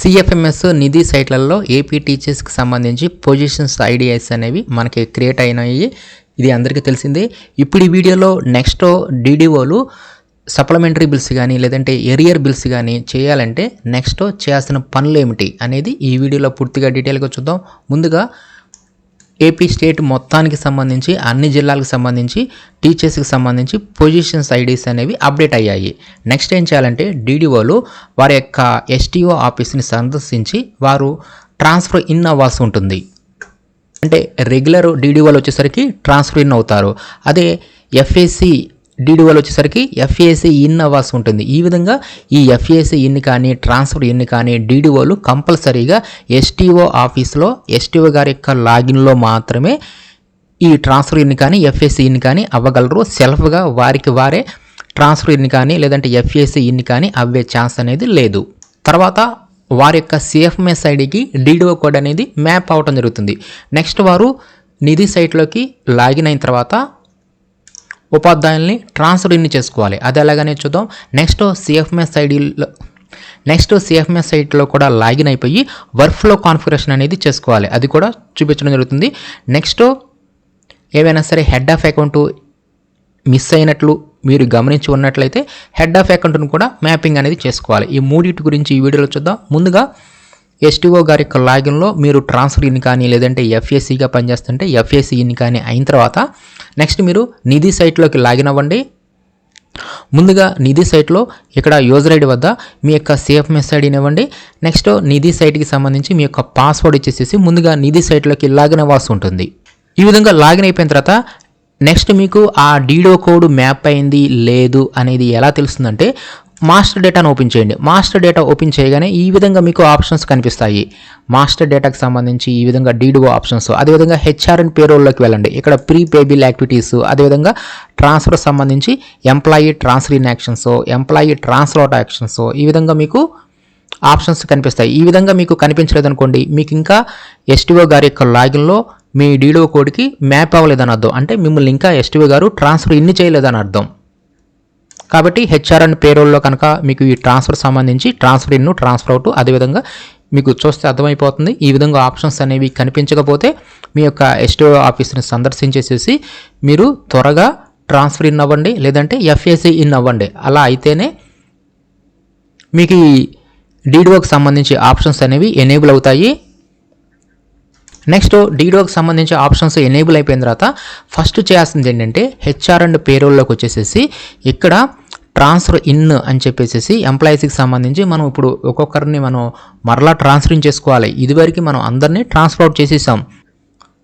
CFMS నిధి సైట్లలో AP టీచర్స్కి సంబంధించి positions ideas అనేవి మనకి క్రియేట్ అయినాయి. ఇది అందరికీ తెలిసిందే. ఇప్పుడు ఈ వీడియోలో నెక్స్ట్ డీడీఓలు సప్లిమెంటరీ బిల్స్ కానీ లేదంటే ఎరియర్ బిల్స్ కానీ చేయాలంటే నెక్స్ట్ చేయాల్సిన పనులు ఏమిటి అనేది ఈ వీడియోలో పూర్తిగా డీటెయిల్గా చూద్దాం. ముందుగా ఏపీ స్టేట్ మొత్తానికి సంబంధించి అన్ని జిల్లాలకు సంబంధించి టీచర్స్కి సంబంధించి పొజిషన్స్ ఐడీస్ అనేవి అప్డేట్ అయ్యాయి. నెక్స్ట్ ఏం చేయాలంటే డీడీఓలు వారి యొక్క ఎస్టీఓ ఆఫీస్ని సందర్శించి వారు ట్రాన్స్ఫర్ ఇన్ అవ్వాల్సి ఉంటుంది. అంటే రెగ్యులర్ డీడీఓలు వచ్చేసరికి ట్రాన్స్ఫర్ ఇన్ అవుతారు. అదే ఎఫ్ఏసి డీడీఓలు వచ్చేసరికి ఎఫ్ఏసి ఇన్ అవ్వాల్సి ఉంటుంది. ఈ విధంగా ఈ ఎఫ్ఏసి ఇన్ కానీ ట్రాన్స్ఫర్ ఇన్ కానీ డీడీఓలు కంపల్సరీగా ఎస్టీఓ ఆఫీస్లో ఎస్టీఓ గారి యొక్క లాగిన్లో మాత్రమే ఈ ట్రాన్స్ఫర్ ఇన్ కానీ ఎఫ్ఏసి ఇన్ కానీ అవ్వగలరు. సెల్ఫ్గా వారికి వారే ట్రాన్స్ఫర్ ఇన్ కానీ లేదంటే ఎఫ్ఏసి ఇన్ కానీ అవ్వే ఛాన్స్ అనేది లేదు. తర్వాత వారి యొక్క సిఎఫ్ఎంఎస్ ఐడికి డీడీఓ కోడ్ అనేది మ్యాప్ అవటం జరుగుతుంది. నెక్స్ట్ వారు నిధి సైట్లోకి లాగిన్ అయిన తర్వాత ఉపాధ్యాయుల్ని ట్రాన్స్ఫర్ ఇన్ని చేసుకోవాలి. అది ఎలాగనే చూద్దాం. నెక్స్ట్ సిఎఫ్ఎంఎస్ ఐడిలో నెక్స్ట్ సిఎఫ్ఎంఎస్ సైట్లో కూడా లాగిన్ అయిపోయి వర్క్ ఫ్లో కాన్ఫిగరేషన్ అనేది చేసుకోవాలి. అది కూడా చూపించడం జరుగుతుంది. నెక్స్ట్ ఏవైనా సరే హెడ్ ఆఫ్ అకౌంట్ మిస్ అయినట్లు మీరు గమనించి ఉన్నట్లయితే హెడ్ ఆఫ్ అకౌంట్ను కూడా మ్యాపింగ్ అనేది చేసుకోవాలి. ఈ మూడింటి గురించి ఈ వీడియోలో చూద్దాం. ముందుగా ఎస్టీఓ గారి యొక్క లాగిన్లో మీరు ట్రాన్స్ఫర్ ఇన్ కానీ లేదంటే ఎఫ్ఎస్సిగా పనిచేస్తుంటే ఎఫ్ఎస్సి ఇన్ కానీ అయిన తర్వాత నెక్స్ట్ మీరు నిధి సైట్లోకి లాగిన్ అవ్వండి. ముందుగా నిధి సైట్లో ఇక్కడ యూజర్ ఐడి వద్ద మీ యొక్క సిఎఫ్ఎంఎస్ ఐడిని ఇవ్వండి. నెక్స్ట్ నిధి సైట్కి సంబంధించి మీ యొక్క పాస్వర్డ్ ఇచ్చేసేసి ముందుగా నిధి సైట్లోకి లాగిన్ అవ్వాల్సి ఉంటుంది. ఈ విధంగా లాగిన్ అయిపోయిన తర్వాత నెక్స్ట్ మీకు ఆ డీడో కోడ్ మ్యాప్ అయింది లేదు అనేది ఎలా తెలుస్తుందంటే మాస్టర్ డేటాను ఓపెన్ చేయండి. మాస్టర్ డేటా ఓపెన్ చేయగానే ఈ విధంగా మీకు ఆప్షన్స్ కనిపిస్తాయి. మాస్టర్ డేటాకు సంబంధించి ఈ విధంగా డీడీఓ ఆప్షన్స్ అదేవిధంగా హెచ్ఆర్ అండ్ పేరోల్లోకి వెళ్ళండి. ఇక్కడ ప్రీ పేబిల్ యాక్టివిటీస్ అదేవిధంగా ట్రాన్స్ఫర్ సంబంధించి employee transfer in actions employee transfer out actions ఈ విధంగా మీకు ఆప్షన్స్ కనిపిస్తాయి. ఈ విధంగా మీకు కనిపించలేదు అనుకోండి మీకు ఇంకా ఎస్టీఓ గారి యొక్క లాగిన్లో మీ డీడీఓ కోడ్కి మ్యాప్ అవ్వలేదని అర్థం అంటే మిమ్మల్ని ఇంకా ఎస్టీఓ గారు ట్రాన్స్ఫర్ ఇన్ని చేయలేదని అర్థం కాబట్టి హెచ్ఆర్ అండ్ పేరోల్లో కనుక మీకు ఈ ట్రాన్స్ఫర్ సంబంధించి ట్రాన్స్ఫర్ ఇన్ను ట్రాన్స్ఫర్ అవుట్ అదేవిధంగా మీకు చూస్తే అర్థమైపోతుంది. ఈ విధంగా ఆప్షన్స్ అనేవి కనిపించకపోతే మీ యొక్క ఎస్టీఓ ఆఫీస్ని సందర్శించేసేసి మీరు త్వరగా ట్రాన్స్ఫర్ ఇన్ అవ్వండి లేదంటే ఎఫ్ఏసి ఇన్ అవ్వండి. అలా అయితేనే మీకు ఈ డీడీఓకి సంబంధించి ఆప్షన్స్ అనేవి ఎనేబుల్ అవుతాయి. నెక్స్ట్ డీడోకి సంబంధించి ఆప్షన్స్ ఎనేబుల్ అయిపోయిన తర్వాత ఫస్ట్ చేయాల్సింది ఏంటంటే హెచ్ఆర్ అండ్ పేరోల్లోకి వచ్చేసేసి ఇక్కడ ట్రాన్స్ఫర్ ఇన్ అని చెప్పేసి ఎంప్లాయీస్కి సంబంధించి మనం ఇప్పుడు ఒక్కొక్కరిని మనం మరలా ట్రాన్స్ఫరింగ్ చేసుకోవాలి. ఇదివరకు మనం అందరినీ ట్రాన్స్ఫర్ అవుట్ చేసేసాం.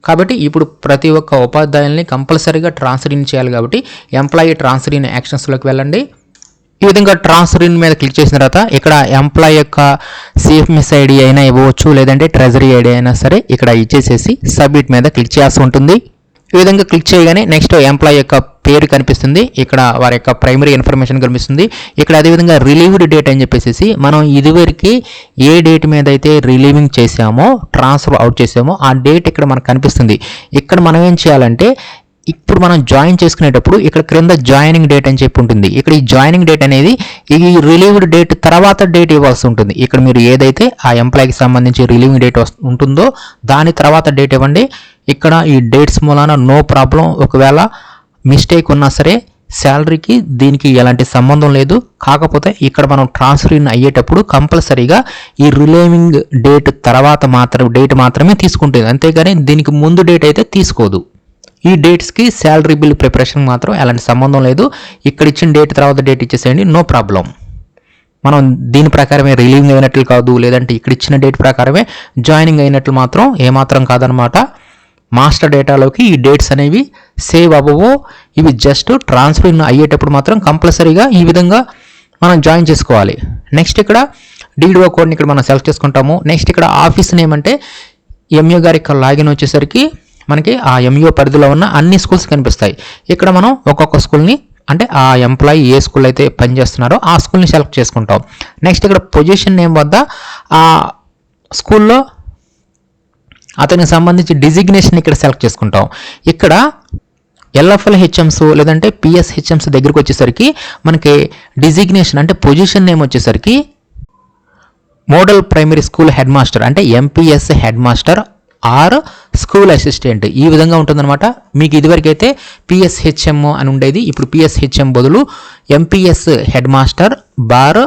కాబట్టి ఇప్పుడు ప్రతి ఒక్క ఉపాధ్యాయుల్ని కంపల్సరీగా ట్రాన్స్ఫర్ ఇన్ చేయాలి కాబట్టి ఎంప్లాయీ ట్రాన్స్ఫర్ ఇన్ యాక్షన్స్లోకి వెళ్ళండి. ఈ విధంగా ట్రాన్స్ఫర్ ఇన్ మీద క్లిక్ చేసిన తర్వాత ఇక్కడ ఎంప్లాయ్ యొక్క సిఎఫ్ఎస్ ఐడి అయినా ఇవ్వచ్చు లేదంటే ట్రెజరీ ఐడి అయినా సరే ఇక్కడ ఇచ్చేసేసి సబ్మిట్ మీద క్లిక్ చేయాల్సి ఉంటుంది. ఈ విధంగా క్లిక్ చేయగానే నెక్స్ట్ ఎంప్లాయ్ యొక్క పేరు కనిపిస్తుంది. ఇక్కడ వారి యొక్క ప్రైమరీ ఇన్ఫర్మేషన్ కనిపిస్తుంది. ఇక్కడ అదేవిధంగా రిలీవ్డ్ డేట్ అని చెప్పేసి మనం ఇదివరకు ఏ డేట్ మీద అయితే రిలీవింగ్ చేసామో ట్రాన్స్ఫర్ అవుట్ చేసామో ఆ డేట్ ఇక్కడ మనకు కనిపిస్తుంది. ఇక్కడ మనం ఏం చేయాలంటే ఇప్పుడు మనం జాయిన్ చేసుకునేటప్పుడు ఇక్కడ క్రింద జాయినింగ్ డేట్ అని చెప్పి ఉంటుంది. ఇక్కడ ఈ జాయినింగ్ డేట్ అనేది ఈ రిలీవ్డ్ డేట్ తర్వాత డేట్ ఇవ్వాల్సి ఉంటుంది. ఇక్కడ మీరు ఏదైతే ఆ ఎంప్లాయీకి సంబంధించి రిలీవింగ్ డేట్ ఉంటుందో దాని తర్వాత డేట్ ఇవ్వండి. ఇక్కడ ఈ డేట్స్ మూలాన నో ప్రాబ్లం. ఒకవేళ మిస్టేక్ ఉన్నా సరే శాలరీకి దీనికి ఎలాంటి సంబంధం లేదు. కాకపోతే ఇక్కడ మనం ట్రాన్స్ఫర్ ఇన్ అయ్యేటప్పుడు కంపల్సరీగా ఈ రిలీవింగ్ డేట్ తర్వాత మాత్రం డేట్ మాత్రమే తీసుకుంటుంది. అంతేగాని దీనికి ముందు డేట్ అయితే తీసుకోదు. ఈ డేట్స్కి శాలరీ బిల్ ప్రిపరేషన్ మాత్రం ఎలాంటి సంబంధం లేదు. ఇక్కడ ఇచ్చిన డేట్ తర్వాత డేట్ ఇచ్చేసేయండి నో ప్రాబ్లం మనం దీని ప్రకారమే రిలీవింగ్ అయినట్లు కాదు లేదంటే ఇక్కడ ఇచ్చిన డేట్ ప్రకారమే జాయినింగ్ అయినట్లు మాత్రం ఏమాత్రం కాదనమాట. మాస్టర్ డేటాలోకి ఈ డేట్స్ అనేవి సేవ్ అవ్వవు. ఇవి జస్ట్ ట్రాన్స్ఫర్ అయ్యేటప్పుడు మాత్రం కంపల్సరీగా ఈ విధంగా మనం జాయిన్ చేసుకోవాలి. నెక్స్ట్ ఇక్కడ డీడీఓ కోడ్ని ఇక్కడ మనం సెలెక్ట్ చేసుకుంటాము. నెక్స్ట్ ఇక్కడ ఆఫీస్ నేమ్ అంటే ఎంఏ గారి ఇక్కడ లాగిన్ వచ్చేసరికి మనకి ఆ ఎంఈఓ పరిధిలో ఉన్న అన్ని స్కూల్స్ కనిపిస్తాయి. ఇక్కడ మనం ఒక్కొక్క స్కూల్ని అంటే ఆ ఎంప్లాయీ ఏ స్కూల్ అయితే పనిచేస్తున్నారో ఆ స్కూల్ని సెలెక్ట్ చేసుకుంటాం. నెక్స్ట్ ఇక్కడ పొజిషన్ నేమ్ వద్ద ఆ స్కూల్లో అతనికి సంబంధించి డిజిగ్నేషన్ ఇక్కడ సెలెక్ట్ చేసుకుంటాం. ఇక్కడ ఎల్ఎఫ్ఎల్ హెచ్ఎంస్ లేదంటే పిఎస్ హెచ్ఎంస్ దగ్గరికి వచ్చేసరికి మనకి డిజిగ్నేషన్ అంటే పొజిషన్ నేమ్ వచ్చేసరికి model primary school head master అంటే MPS headmaster or school assistant. ఈ విధంగా ఉంటుందన్నమాట. మీకు ఇదివరకైతే పిఎస్హెచ్ఎం అని ఉండేది. ఇప్పుడు పిఎస్హెచ్ఎం బదులు MPS headmaster bar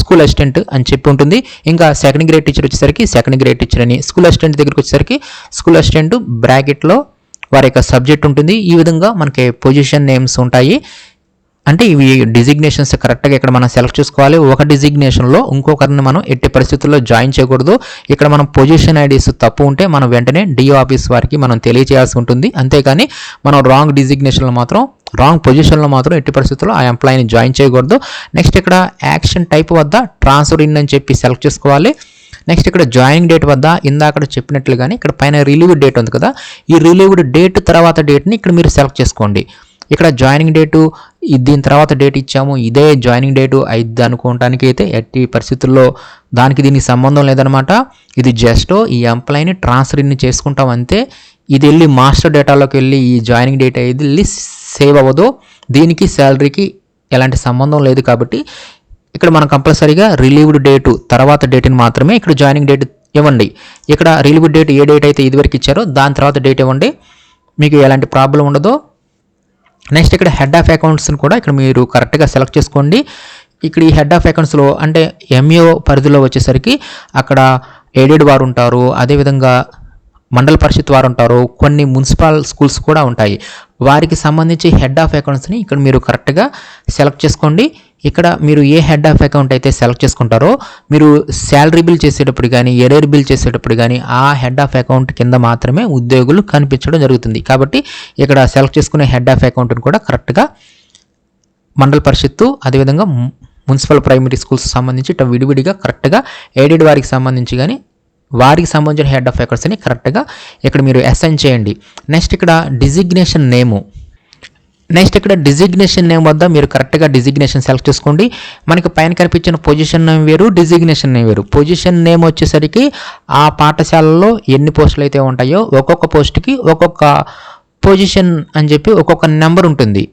school assistant అని చెప్పి ఉంటుంది. ఇంకా సెకండ్ గ్రేడ్ టీచర్ వచ్చేసరికి సెకండ్ గ్రేడ్ టీచర్ అని స్కూల్ అసిస్టెంట్ దగ్గరికి వచ్చేసరికి స్కూల్ అసిస్టెంట్ బ్రాకెట్లో వారి యొక్క సబ్జెక్ట్ ఉంటుంది. ఈ విధంగా మనకి పొజిషన్ నేమ్స్ ఉంటాయి. అంటే ఇవి డిజిగ్నేషన్స్ కరెక్ట్గా ఇక్కడ మనం సెలెక్ట్ చేసుకోవాలి. ఒక డిజిగ్నేషన్లో ఇంకొకరిని మనం ఎట్టి పరిస్థితుల్లో జాయిన్ చేయకూడదు. ఇక్కడ మనం పొజిషన్ ఐడీస్ తప్పు ఉంటే మనం వెంటనే డిఓ ఆఫీస్ వారికి మనం తెలియజేయాల్సి ఉంటుంది. అంతేకాని మనం రాంగ్ డిజిగ్నేషన్లో మాత్రం రాంగ్ పొజిషన్లో మాత్రం ఎట్టి పరిస్థితుల్లో ఆ ఎంప్లాయీని జాయిన్ చేయకూడదు. నెక్స్ట్ ఇక్కడ యాక్షన్ టైప్ వద్ద ట్రాన్స్ఫర్ ఇన్ అని చెప్పి సెలెక్ట్ చేసుకోవాలి. నెక్స్ట్ ఇక్కడ జాయినింగ్ డేట్ వద్ద ఇందాక చెప్పినట్లుగానే ఇక్కడ పైన రిలీవ్డ్ డేట్ ఉంది కదా. ఈ రిలీవ్డ్ డేట్ తర్వాత డేట్ని ఇక్కడ మీరు సెలెక్ట్ చేసుకోండి. ఇక్కడ జాయినింగ్ డేటు దీని తర్వాత డేట్ ఇచ్చాము. ఇదే జాయినింగ్ డేటు అయింది అనుకోవటానికి అయితే ఎట్టి పరిస్థితుల్లో దానికి దీనికి సంబంధం లేదనమాట ఇది జస్ట్ ఈ ఎంప్లాయీని ట్రాన్స్ఫర్ చేసుకుంటాం అంతే. ఇది వెళ్ళి మాస్టర్ డేటాలోకి వెళ్ళి ఈ జాయినింగ్ డేట్ అయ్యేది వెళ్ళి సేవ్ అవ్వదు. దీనికి శాలరీకి ఎలాంటి సంబంధం లేదు కాబట్టి ఇక్కడ మనం కంపల్సరీగా రిలీవ్డ్ డేటు తర్వాత డేట్ని మాత్రమే ఇక్కడ జాయినింగ్ డేట్ ఇవ్వండి. ఇక్కడ రిలీవ్డ్ డేట్ ఏ డేట్ అయితే ఇదివరకు ఇచ్చారో దాని తర్వాత డేట్ ఇవ్వండి. మీకు ఎలాంటి ప్రాబ్లం ఉండదో నెక్స్ట్ ఇక్కడ హెడ్ ఆఫ్ అకౌంట్స్ని కూడా ఇక్కడ మీరు కరెక్ట్గా సెలెక్ట్ చేసుకోండి. ఇక్కడ ఈ హెడ్ ఆఫ్ అకౌంట్స్లో అంటే ఎంఏఓ పరిధిలో వచ్చేసరికి అక్కడ ఎయిడెడ్ వారు ఉంటారు. అదేవిధంగా మండల పరిషత్ వారు ఉంటారు. కొన్ని మున్సిపల్ స్కూల్స్ కూడా ఉంటాయి. వారికి సంబంధించి హెడ్ ఆఫ్ అకౌంట్స్ని ఇక్కడ మీరు కరెక్ట్గా సెలెక్ట్ చేసుకోండి. ఇక్కడ మీరు ఏ హెడ్ ఆఫ్ అకౌంట్ అయితే సెలెక్ట్ చేసుకుంటారో మీరు శాలరీ బిల్ చేసేటప్పుడు కానీ ఎరేర్ బిల్ చేసేటప్పుడు కానీ ఆ హెడ్ ఆఫ్ అకౌంట్ కింద మాత్రమే ఉద్యోగులు కనిపించడం జరుగుతుంది. కాబట్టి ఇక్కడ సెలెక్ట్ చేసుకునే హెడ్ ఆఫ్ అకౌంట్ని కూడా కరెక్ట్గా మండల పరిషత్తు అదేవిధంగా మున్సిపల్ ప్రైమరీ స్కూల్స్ సంబంధించి ఇట్లా విడివిడిగా కరెక్ట్గా ఎయిడెడ్ వారికి సంబంధించి కానీ వారికి సంబంధించిన హెడ్ ఆఫ్ అకౌంట్స్ని కరెక్ట్గా ఇక్కడ మీరు అసైన్ చేయండి. నెక్స్ట్ ఇక్కడ డిజిగ్నేషన్ నేము నెక్స్ట్ ఇక్కడ డిజిగ్నేషన్ నేమ్ వద్ద మీరు కరెక్ట్గా డిజిగ్నేషన్ సెలెక్ట్ చేసుకోండి. మనకి పైన కనిపించిన పొజిషన్ నేమ్ వేరు డిజిగ్నేషన్ నేమ్ వేరు. పొజిషన్ నేమ్ వచ్చేసరికి ఆ పాఠశాలలో ఎన్ని పోస్టులు అయితే ఉంటాయో ఒక్కొక్క పోస్ట్కి ఒక్కొక్క పొజిషన్ అని చెప్పి ఒక్కొక్క నెంబర్ ఉంటుంది.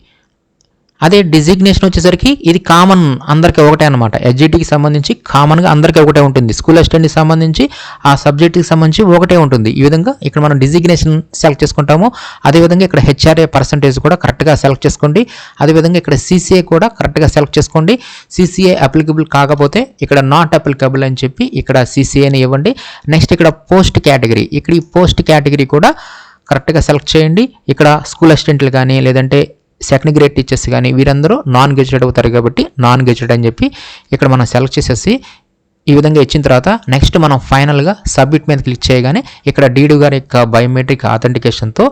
అదే డిజిగ్నేషన్ వచ్చేసరికి ఇది కామన్ అందరికీ ఒకటే అనమాట ఎడ్జిటీకి సంబంధించి కామన్గా అందరికీ ఒకటే ఉంటుంది. స్కూల్ అసిస్టెంట్కి సంబంధించి ఆ సబ్జెక్ట్కి సంబంధించి ఒకటే ఉంటుంది. ఈ విధంగా ఇక్కడ మనం డిజిగ్నేషన్ సెలెక్ట్ చేసుకుంటాము. అదేవిధంగా ఇక్కడ హెచ్ఆర్ఏ పర్సంటేజ్ కూడా కరెక్ట్గా సెలెక్ట్ చేసుకోండి. అదేవిధంగా ఇక్కడ సీసీఏ కూడా కరెక్ట్గా సెలెక్ట్ చేసుకోండి. సీసీఏ అప్లికబుల్ కాకపోతే ఇక్కడ నాట్ అప్లికబుల్ అని చెప్పి ఇక్కడ సీసీఏని ఇవ్వండి. నెక్స్ట్ ఇక్కడ పోస్ట్ కేటగిరీ ఇక్కడ ఈ పోస్ట్ కేటగిరీ కూడా కరెక్ట్గా సెలెక్ట్ చేయండి. ఇక్కడ స్కూల్ అసిస్టెంట్లు కానీ లేదంటే సెకండ్ గ్రేడ్ టీచర్స్ కానీ వీరందరూ నాన్ గెజెటెడ్ అవుతారు కాబట్టి నాన్ గెజెటెడ్ అని చెప్పి ఇక్కడ మనం సెలెక్ట్ చేసేసి ఈ విధంగా ఇచ్చిన తర్వాత నెక్స్ట్ మనం ఫైనల్గా సబ్మిట్ మీద క్లిక్ చేయగానే ఇక్కడ డీడు గారి యొక్క బయోమెట్రిక్ అథెంటికేషన్తో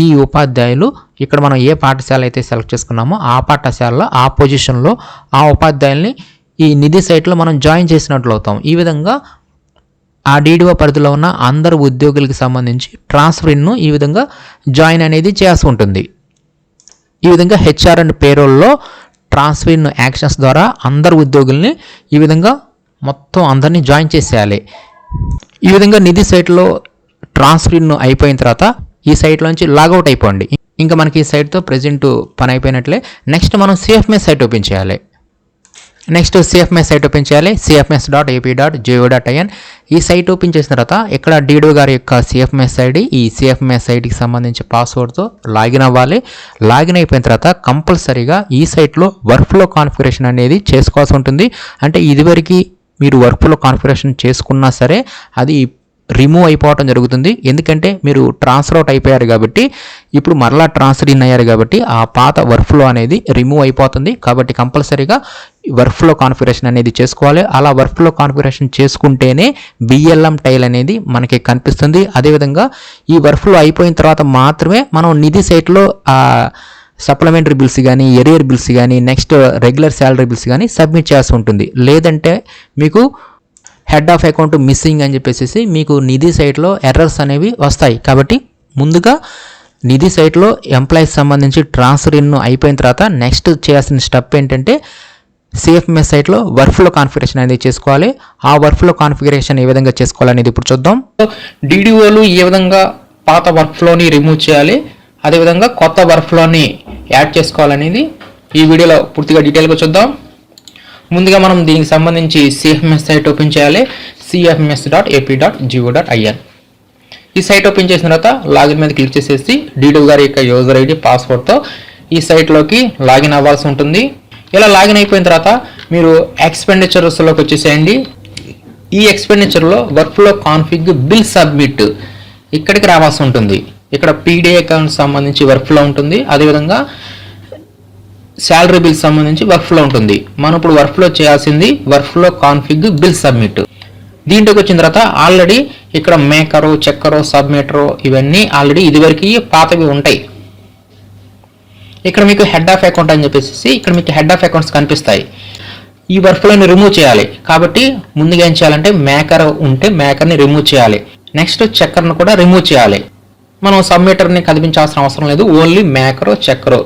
ఈ ఉపాధ్యాయులు ఇక్కడ మనం ఏ పాఠశాల అయితే సెలెక్ట్ చేసుకున్నామో ఆ పాఠశాలలో ఆ పొజిషన్లో ఆ ఉపాధ్యాయుల్ని ఈ నిధి సైట్లో మనం జాయిన్ చేసినట్లు అవుతాం. ఈ విధంగా ఆ డీడీఓ పరిధిలో ఉన్న అందరు ఉద్యోగులకు సంబంధించి ట్రాన్స్ఫర్ను ఈ విధంగా జాయిన్ అనేది చేయాల్సి ఉంటుంది. ఈ విధంగా హెచ్ఆర్ అండ్ పేరోల్లో ట్రాన్స్ఫర్ యాక్షన్స్ ద్వారా అందరు ఉద్యోగుల్ని ఈ విధంగా మొత్తం అందరినీ జాయిన్ చేసేయాలి. ఈ విధంగా నిధి సైట్లో ట్రాన్స్ఫర్ అయిపోయిన తర్వాత ఈ సైట్లోంచి లాగౌట్ అయిపోండి. ఇంకా మనకి ఈ సైట్తో ప్రజెంట్ పని అయిపోయినట్లే. నెక్స్ట్ మనం సిఎఫ్ఎస్ సైట్ ఓపెన్ చేయాలి. నెక్స్ట్ సిఎఫ్ఎస్ సైట్ ఓపెన్ చేయాలి. CFS dot AP dot G O dot IN ఈ సైట్ ఓపెన్ చేసిన తర్వాత ఇక్కడ డీడో గారి యొక్క సిఎఫ్ఎస్ ఐడి ఈ సిఎఫ్ఎస్ ఐడికి సంబంధించి పాస్వర్డ్తో లాగిన్ అవ్వాలి. లాగిన్ అయిపోయిన తర్వాత కంపల్సరీగా ఈ సైట్లో వర్క్ ఫ్లో కాన్ఫిగరేషన్ అనేది చేసుకోవాల్సి ఉంటుంది. అంటే ఇదివరకు మీరు వర్క్ ఫ్లో కాన్ఫిగరేషన్ చేసుకున్నా సరే అది రిమూవ్ అయిపోవటం జరుగుతుంది. ఎందుకంటే మీరు ట్రాన్స్ఫర్ అవుట్ అయిపోయారు కాబట్టి ఇప్పుడు మరలా ట్రాన్స్ఫర్ ఇన్ అయ్యారు కాబట్టి ఆ పాత వర్క్ ఫ్లో అనేది రిమూవ్ అయిపోతుంది. కాబట్టి కంపల్సరీగా వర్క్ ఫ్లో కాన్ఫిగరేషన్ అనేది చేసుకోవాలి. అలా వర్క్ ఫ్లో కాన్ఫిగరేషన్ చేసుకుంటేనే బిఎల్ఎం టైల్ అనేది మనకి కనిపిస్తుంది. అదేవిధంగా ఈ వర్క్ ఫ్లో అయిపోయిన తర్వాత మాత్రమే మనం నిధి సైట్లో సప్లిమెంటరీ బిల్స్ కానీ ఎరియర్ బిల్స్ కానీ నెక్స్ట్ రెగ్యులర్ శాలరీ బిల్స్ కానీ సబ్మిట్ చేయాల్సి ఉంటుంది. లేదంటే మీకు హెడ్ ఆఫ్ అకౌంట్ మిస్సింగ్ అని చెప్పేసి మీకు నిధి సైట్లో ఎర్రర్స్ అనేవి వస్తాయి. కాబట్టి ముందుగా నిధి సైట్లో ఎంప్లాయీస్ సంబంధించి ట్రాన్స్ఫర్ ఇన్ అయిపోయిన తర్వాత నెక్స్ట్ చేయాల్సిన స్టెప్ ఏంటంటే సిఎఫ్ఎంఎస్ సైట్లో వర్క్ ఫ్లో కాన్ఫిగరేషన్ అనేది చేసుకోవాలి. ఆ వర్క్ ఫ్లో కాన్ఫిగరేషన్ ఏ విధంగా చేసుకోవాలనేది ఇప్పుడు చూద్దాం. డీడీఓలు ఏ విధంగా పాత వర్క్ ఫ్లోని రిమూవ్ చేయాలి అదేవిధంగా కొత్త వర్క్ ఫ్లోని యాడ్ చేసుకోవాలనేది ఈ వీడియోలో పూర్తిగా డీటెయిల్గా చూద్దాం. ముందుగా మనం దీనికి సంబంధించి సిఎఫ్ఎంఎస్ సైట్ ఓపెన్ చేయాలి. CFMS dot AP dot G O dot IN ఈ సైట్ ఓపెన్ చేసిన తర్వాత లాగిన్ మీద క్లిక్ చేసేసి డీడూ గారి యొక్క యూజర్ ఐడి పాస్వర్డ్తో ఈ సైట్లోకి లాగిన్ అవ్వాల్సి ఉంటుంది. ఇలా లాగిన్ అయిపోయిన తర్వాత మీరు ఎక్స్పెండిచర్స్లోకి వచ్చేసేయండి. ఈ ఎక్స్పెండిచర్లో work flow config bill submit ఇక్కడికి రావాల్సి ఉంటుంది. ఇక్కడ పీడీ అకౌంట్ సంబంధించి వర్క్ ఫ్లో ఉంటుంది. అదేవిధంగా శాలరీ బిల్ సంబంధించి వర్క్ ఫ్లో ఉంటుంది. మనం ఇప్పుడు వర్క్ ఫ్లో చేయాల్సింది work flow config bill submit దీంట్లోకి వచ్చిన తర్వాత ఆల్రెడీ ఇక్కడ మేకరు చెక్కరు సబ్మిటరు ఇవన్నీ ఆల్రెడీ ఇదివరకు పాతవి ఉంటాయి. ఇక్కడ మీకు హెడ్ ఆఫ్ అకౌంట్ అని చెప్పేసి ఇక్కడ మీకు హెడ్ ఆఫ్ అకౌంట్స్ కనిపిస్తాయి. ఈ వర్క్ రిమూవ్ చేయాలి. కాబట్టి ముందుగా ఏం చేయాలంటే మేకర్ ఉంటే మేకర్ని రిమూవ్ చేయాలి. నెక్స్ట్ చెక్కర్ను కూడా రిమూవ్ చేయాలి. మనం సబ్మిటర్ని కదిపించాల్సిన అవసరం లేదు. ఓన్లీ మేకరో చెక్కరో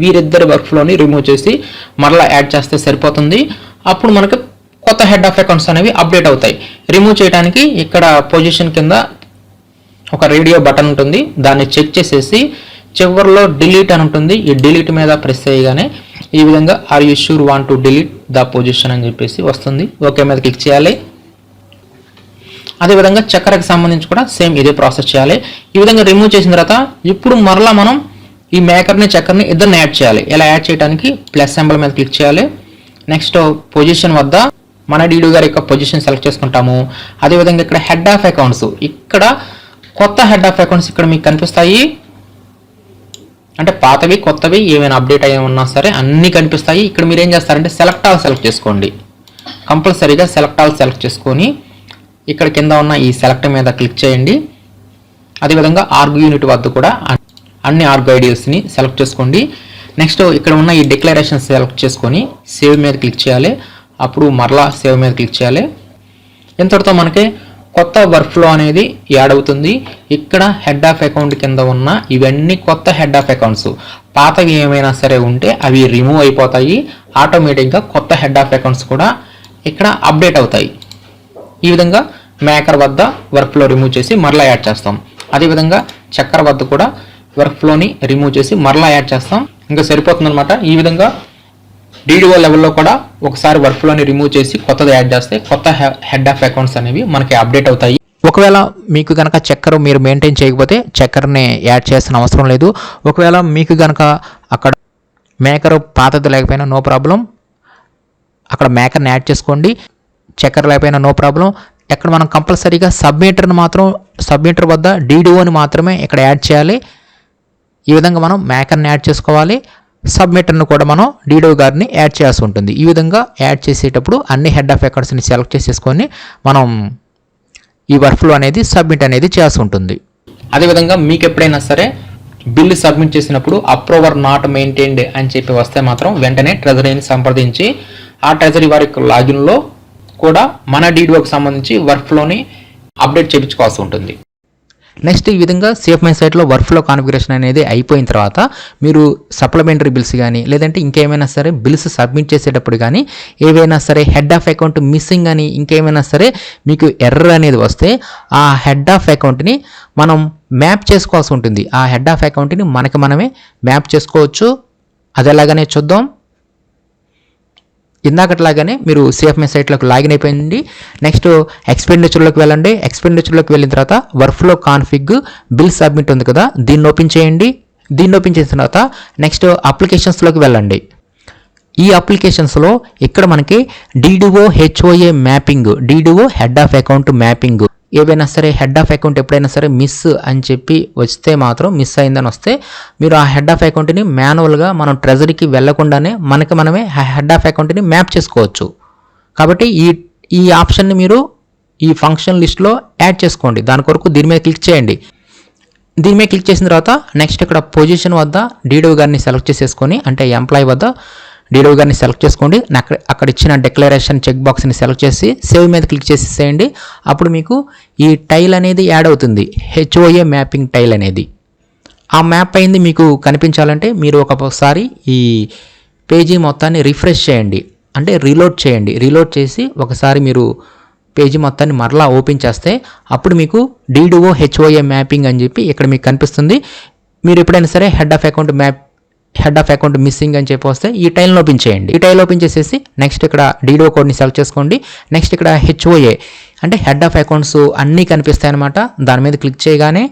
వీరిద్దరి వర్క్ఫ్లోని రిమూవ్ చేసి మరలా యాడ్ చేస్తే సరిపోతుంది. అప్పుడు మనకు కొత్త హెడ్ ఆఫ్ అకౌంట్స్ అనేవి అప్డేట్ అవుతాయి. రిమూవ్ చేయడానికి ఇక్కడ పొజిషన్ కింద ఒక రేడియో బటన్ ఉంటుంది. దాన్ని చెక్ చేసేసి చివరిలో డిలీట్ అని ఉంటుంది. ఈ డిలీట్ మీద ప్రెస్ చేయగానే ఈ విధంగా are you sure want to delete the position అని చెప్పేసి వస్తుంది. ఓకే మీద క్లిక్ చేయాలి. అదేవిధంగా చక్కెరకు సంబంధించి కూడా సేమ్ ఇదే ప్రాసెస్ చేయాలి. ఈ విధంగా రిమూవ్ చేసిన తర్వాత ఇప్పుడు మరలా మనం ఈ మేకర్ని చక్కెరని ఇద్దరిని యాడ్ చేయాలి. ఇలా యాడ్ చేయడానికి ప్లస్ సింబల్ మీద క్లిక్ చేయాలి. నెక్స్ట్ పొజిషన్ వద్ద మన డీడీ గారి యొక్క పొజిషన్ సెలెక్ట్ చేసుకుంటాము. అదేవిధంగా ఇక్కడ హెడ్ ఆఫ్ అకౌంట్స్ ఇక్కడ కొత్త హెడ్ ఆఫ్ అకౌంట్స్ ఇక్కడ మీకు కనిపిస్తాయి. అంటే పాతవి కొత్తవి ఏమైనా అప్డేట్ అయ్యి ఉన్నా సరే అన్నీ కనిపిస్తాయి. ఇక్కడ మీరు ఏం చేస్తారంటే సెలెక్ట్ ఆల్ సెలెక్ట్ చేసుకోండి. కంపల్సరీగా సెలెక్ట్ ఆల్ సెలెక్ట్ చేసుకొని ఇక్కడ కింద ఉన్న ఈ సెలెక్ట్ మీద క్లిక్ చేయండి. అదేవిధంగా ఆర్గు యూనిట్ వద్ద కూడా అన్ని ఆర్గు ఐడియల్స్ని సెలెక్ట్ చేసుకోండి. నెక్స్ట్ ఇక్కడ ఉన్న ఈ డిక్లరేషన్ సెలెక్ట్ చేసుకొని సేవ్ మీద క్లిక్ చేయాలి. అప్పుడు మరలా సేవ్ మీద క్లిక్ చేయాలి. ఇంతటితో మనకి కొత్త వర్క్ ఫ్లో అనేది యాడ్ అవుతుంది ఇక్కడ హెడ్ ఆఫ్ అకౌంట్ కింద ఉన్న ఇవన్నీ కొత్త హెడ్ ఆఫ్ అకౌంట్స్ పాతవి ఏమైనా సరే ఉంటే అవి రిమూవ్ అయిపోతాయి. ఆటోమేటిక్గా కొత్త హెడ్ ఆఫ్ అకౌంట్స్ కూడా ఇక్కడ అప్డేట్ అవుతాయి. ఈ విధంగా మేకర్ వద్ద వర్క్ ఫ్లో రిమూవ్ చేసి మరలా యాడ్ చేస్తాం. అదేవిధంగా చక్కర వద్ద కూడా వర్క్ ఫ్లోని రిమూవ్ చేసి మరలా యాడ్ చేస్తాం. ఇంకా సరిపోతుందన్నమాట. ఈ విధంగా డీడీఓ లెవెల్లో కూడా ఒకసారి వర్క్ ఫ్లోని రిమూవ్ చేసి కొత్తది యాడ్ చేస్తే కొత్త హెడ్ ఆఫ్ అకౌంట్స్ అనేవి మనకి అప్డేట్ అవుతాయి. ఒకవేళ మీకు గనక చక్కెర మీరు మెయింటైన్ చేయకపోతే చక్కెరని యాడ్ చేయాల్సిన అవసరం లేదు. ఒకవేళ మీకు గనక అక్కడ మేకర్ పాతది లేకపోయినా నో ప్రాబ్లం అక్కడ మేకర్ని యాడ్ చేసుకోండి. చక్కెర లేకపోయినా నో ప్రాబ్లం ఎక్కడ మనం కంపల్సరీగా సబ్మీటర్ని మాత్రం సబ్మీటర్ వద్ద డీడీఓని మాత్రమే ఇక్కడ యాడ్ చేయాలి. ఈ విధంగా మనం మేకర్ని యాడ్ చేసుకోవాలి. సబ్మిటర్ను కూడా మనం డీడో గారిని యాడ్ చేయాల్సి ఉంటుంది. ఈ విధంగా యాడ్ చేసేటప్పుడు అన్ని హెడ్ ఆఫ్ అకౌంట్స్ని సెలెక్ట్ చేసేసుకొని మనం ఈ వర్క్ఫ్లో అనేది సబ్మిట్ అనేది చేయాల్సి ఉంటుంది. అదేవిధంగా మీకు ఎప్పుడైనా సరే బిల్లు సబ్మిట్ చేసినప్పుడు అప్రూవర్ నాట్ మెయింటైన్డ్ అని చెప్పి వస్తే మాత్రం వెంటనే ట్రెజరీని సంప్రదించి ఆ ట్రెజరీ వారి లాగిన్లో కూడా మన డీడీఓకి సంబంధించి వర్క్ఫ్లోని అప్డేట్ చేయించుకోవాల్సి ఉంటుంది. నెక్స్ట్ ఈ విధంగా సేఫ్ మై సైట్లో వర్క్ ఫ్లో కాన్ఫిగరేషన్ అనేది అయిపోయిన తర్వాత మీరు సప్లిమెంటరీ బిల్స్ కానీ లేదంటే ఇంకేమైనా సరే బిల్స్ సబ్మిట్ చేసేటప్పుడు కానీ ఏవైనా సరే హెడ్ ఆఫ్ అకౌంట్ మిస్సింగ్ అని ఇంకేమైనా సరే మీకు ఎర్రర్ అనేది వస్తే ఆ హెడ్ ఆఫ్ అకౌంట్ని మనం మ్యాప్ చేసుకోవాల్సి ఉంటుంది. ఆ హెడ్ ఆఫ్ అకౌంట్ని మనకి మనమే మ్యాప్ చేసుకోవచ్చు. అది ఎలాగనే చూద్దాం. ఇందాకట్లాగానే మీరు సేఫ్ మై సైట్లోకి లాగిన్ అయిపోయింది. నెక్స్ట్ ఎక్స్పెండిచర్లోకి వెళ్ళండి. ఎక్స్పెండిచర్లోకి వెళ్ళిన తర్వాత వర్క్ఫ్లో కాన్ఫిగ్ బిల్ సబ్మిట్ ఉంది కదా దీన్ని ఓపెన్ చేయండి. దీన్ని ఓపెన్ చేసిన తర్వాత నెక్స్ట్ అప్లికేషన్స్లోకి వెళ్ళండి. ఈ అప్లికేషన్స్లో ఇక్కడ మనకి DDO HOA mapping DDO head of account mapping ఏవైనా సరే హెడ్ ఆఫ్ అకౌంట్ ఎప్పుడైనా సరే మిస్ అని చెప్పి వస్తే మాత్రం మిస్ అయిందని వస్తే మీరు ఆ హెడ్ ఆఫ్ అకౌంట్ని మాన్యువల్గా మనం ట్రెజరీకి వెళ్ళకుండానే మనకి మనమే హెడ్ ఆఫ్ అకౌంట్ని మ్యాప్ చేసుకోవచ్చు. కాబట్టి ఈ ఈ ఆప్షన్ని మీరు ఈ ఫంక్షన్ లిస్ట్లో యాడ్ చేసుకోండి. దాని కొరకు దీని మీద క్లిక్ చేయండి. దీని మీద క్లిక్ చేసిన తర్వాత నెక్స్ట్ ఇక్కడ పొజిషన్ వద్ద డీడో గారిని సెలెక్ట్ చేసేసుకొని అంటే ఎంప్లాయ్ వద్ద డీడో గారిని సెలెక్ట్ చేసుకోండి. అక్కడ అక్కడ ఇచ్చిన డిక్లరేషన్ చెక్ బాక్స్ని సెలెక్ట్ చేసి సేవ్ మీద క్లిక్ చేసేసేయండి అప్పుడు మీకు ఈ టైల్ అనేది యాడ్ అవుతుంది. హెచ్ఓఏ మ్యాపింగ్ టైల్ అనేది. ఆ మ్యాప్ అయింది మీకు కనిపించాలంటే మీరు ఒకసారి ఈ పేజీ మొత్తాన్ని రిఫ్రెష్ చేయండి. అంటే రీలోడ్ చేయండి. రీలోడ్ చేసి ఒకసారి మీరు పేజీ మొత్తాన్ని మరలా ఓపెన్ చేస్తే అప్పుడు మీకు డీడీఓ హెచ్ఓఏ మ్యాపింగ్ అని చెప్పి ఇక్కడ మీకు కనిపిస్తుంది. మీరు ఎప్పుడైనా సరే head of account map head of account missing అని చెప్పి వస్తే ఈ టైల్ ఓపెన్ చేయండి. ఈ టైల్ ఓపెన్ చేసేసి నెక్స్ట్ ఇక్కడ డీడో కోడ్ని సెలెక్ట్ చేసుకోండి. నెక్స్ట్ ఇక్కడ హెచ్ఓఏ అంటే హెడ్ ఆఫ్ అకౌంట్స్ అన్నీ కనిపిస్తాయి అనమాట దాని మీద క్లిక్ చేయగానే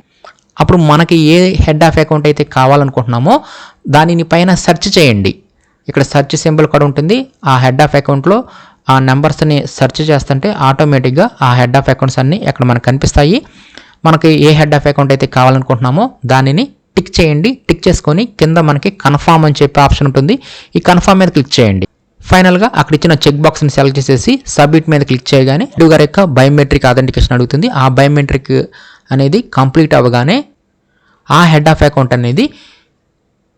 అప్పుడు మనకి ఏ హెడ్ ఆఫ్ అకౌంట్ అయితే కావాలనుకుంటున్నామో దానిని పైన సెర్చ్ చేయండి. ఇక్కడ సెర్చ్ సింబల్ కూడా ఉంటుంది. ఆ హెడ్ ఆఫ్ అకౌంట్లో ఆ నెంబర్స్ని సెర్చ్ చేస్తుంటే ఆటోమేటిక్గా ఆ హెడ్ ఆఫ్ అకౌంట్స్ అన్నీ ఇక్కడ మనకు కనిపిస్తాయి. మనకి ఏ హెడ్ ఆఫ్ అకౌంట్ అయితే కావాలనుకుంటున్నామో దానిని టిక్ చేయండి. టిక్ చేసుకొని కింద మనకి కన్ఫామ్ అని చెప్పే ఆప్షన్ ఉంటుంది. ఈ కన్ఫామ్ మీద క్లిక్ చేయండి. ఫైనల్గా అక్కడ ఇచ్చిన చెక్ బాక్స్ని సెలెక్ట్ చేసేసి సబ్మిట్ మీద క్లిక్ చేయగానే ఇటు గారి యొక్క బయోమెట్రిక్ అథెంటికేషన్ అడుగుతుంది. ఆ బయోమెట్రిక్ అనేది కంప్లీట్ అవ్వగానే ఆ హెడ్ ఆఫ్ అకౌంట్ అనేది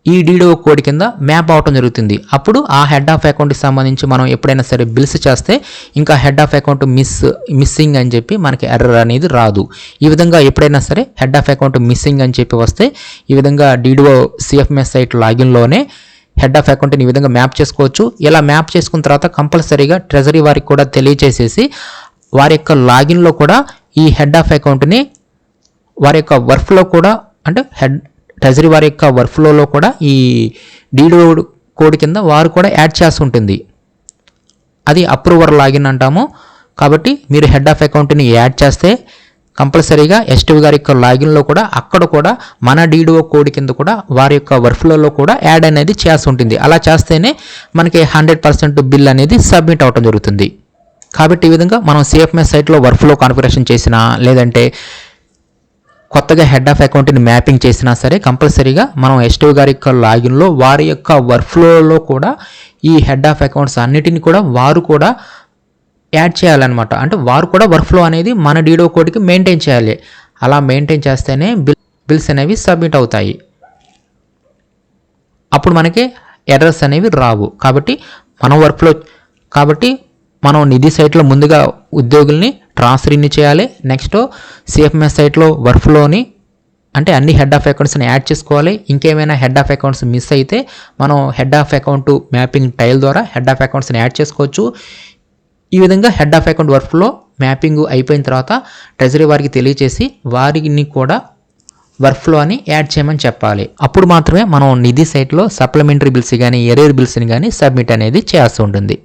ఈ డీడో కోడ్ కింద మ్యాప్ అవటం జరుగుతుంది. అప్పుడు ఆ హెడ్ ఆఫ్ అకౌంట్కి సంబంధించి మనం ఎప్పుడైనా సరే బిల్స్ చేస్తే ఇంకా head of account miss missing అని చెప్పి మనకి ఎర్రర్ అనేది రాదు. ఈ విధంగా ఎప్పుడైనా సరే హెడ్ ఆఫ్ అకౌంట్ మిస్సింగ్ అని చెప్పి వస్తే ఈ విధంగా డీడో సిఎఫ్ఎంఎస్ సైట్ లాగిన్లోనే హెడ్ ఆఫ్ అకౌంట్ని ఈ విధంగా మ్యాప్ చేసుకోవచ్చు. ఇలా మ్యాప్ చేసుకున్న తర్వాత కంపల్సరీగా ట్రెజరీ వారికి కూడా తెలియచేసేసి వారి యొక్క లాగిన్లో కూడా ఈ హెడ్ ఆఫ్ అకౌంట్ని వారి యొక్క వర్క్లో కూడా అంటే హెడ్ ట్రెజరీ వారి యొక్క వర్క్ఫ్లోలో కూడా ఈ డీడో కోడ్ కింద వారు కూడా యాడ్ చేసి ఉంటుంది అది అప్రూవర్ లాగిన్ అంటాము. కాబట్టి మీరు హెడ్ ఆఫ్ అకౌంట్ని యాడ్ చేస్తే కంపల్సరీగా ఎస్టీవ్ గారి యొక్క లాగిన్లో కూడా అక్కడ కూడా మన డీడీఓ కోడ్ కింద కూడా వారి యొక్క వర్క్ఫ్లోలో కూడా యాడ్ అనేది చేసి ఉంటుంది అలా చేస్తేనే మనకి హండ్రెడ్ పర్సెంట్ బిల్ అనేది సబ్మిట్ అవడం జరుగుతుంది. కాబట్టి ఈ విధంగా మనం సిఎఫ్ఎస్ సైట్లో వర్క్ఫ్లో కాన్ఫిగరేషన్ చేసినా లేదంటే కొత్తగా హెడ్ ఆఫ్ అకౌంట్ని మ్యాపింగ్ చేసినా సరే కంపల్సరీగా మనం ఎస్టీవ్ గారి యొక్క లాగిన్లో వారి యొక్క వర్క్ఫ్లోలో కూడా ఈ హెడ్ ఆఫ్ అకౌంట్స్ అన్నిటిని కూడా వారు కూడా యాడ్ చేయాలన్నమాట. అంటే వారు కూడా వర్క్ఫ్లో అనేది మన డీడో కోడ్కి మెయింటైన్ చేయాలి. అలా మెయింటైన్ చేస్తేనే బిల్ బిల్స్ అనేవి సబ్మిట్ అవుతాయి. అప్పుడు మనకి ఎర్రర్స్ అనేవి రావు. కాబట్టి మనం వర్క్ఫ్లో కాబట్టి మనం నిధి సైట్లో ముందుగా ఉద్యోగుల్ని ట్రాన్స్ఫర్ని చేయాలి. నెక్స్ట్ సిఎఫ్ఎంఎస్ సైట్లో వర్క్ఫ్లోని అంటే అన్ని హెడ్ ఆఫ్ అకౌంట్స్ని యాడ్ చేసుకోవాలి. ఇంకేమైనా హెడ్ ఆఫ్ అకౌంట్స్ మిస్ అయితే మనం head of account mapping tile ద్వారా హెడ్ ఆఫ్ అకౌంట్స్ని యాడ్ చేసుకోవచ్చు. ఈ విధంగా head of account workflow mapping అయిపోయిన తర్వాత ట్రెజరీ వారికి తెలియజేసి వారిని కూడా వర్క్ఫ్లో అని యాడ్ చేయమని చెప్పాలి. అప్పుడు మాత్రమే మనం నిధి సైట్లో సప్లిమెంటరీ బిల్స్ కానీ ఎరేర్ బిల్స్ని కానీ సబ్మిట్ అనేది చేయాల్సి ఉంటుంది.